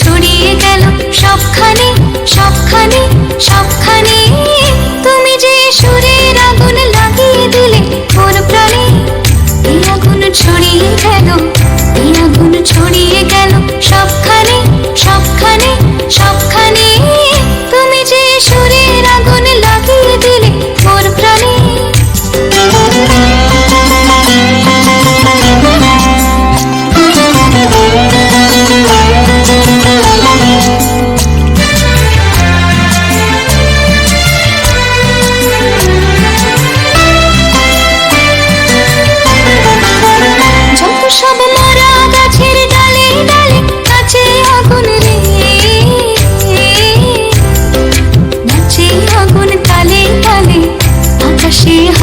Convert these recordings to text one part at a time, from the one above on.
ছড়িয়ে গেল সবখানে সবখানে সবখানে। তুমি যে সুরের আগুন লাগিয়ে দিলে মোর প্রাণে, এই আগুন ছড়িয়ে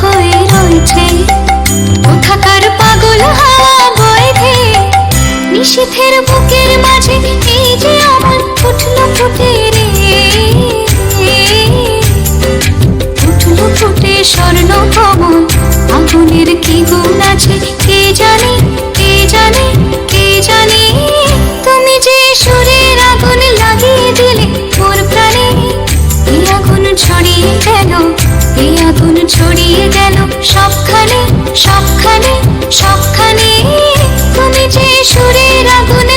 হয়ে রয়েছে। কোথাকার পাগল হাওয়া বয়ে নিশীথের বুকের মাঝে এই যে আমার উঠল ফুটে রে উঠল ফুটে স্বর্ণ কমল আগুনের কি গুণ আছে ছড়িয়ে গেল সবখানে সবখানে সবখানে। তুমি যে সুরের আগুন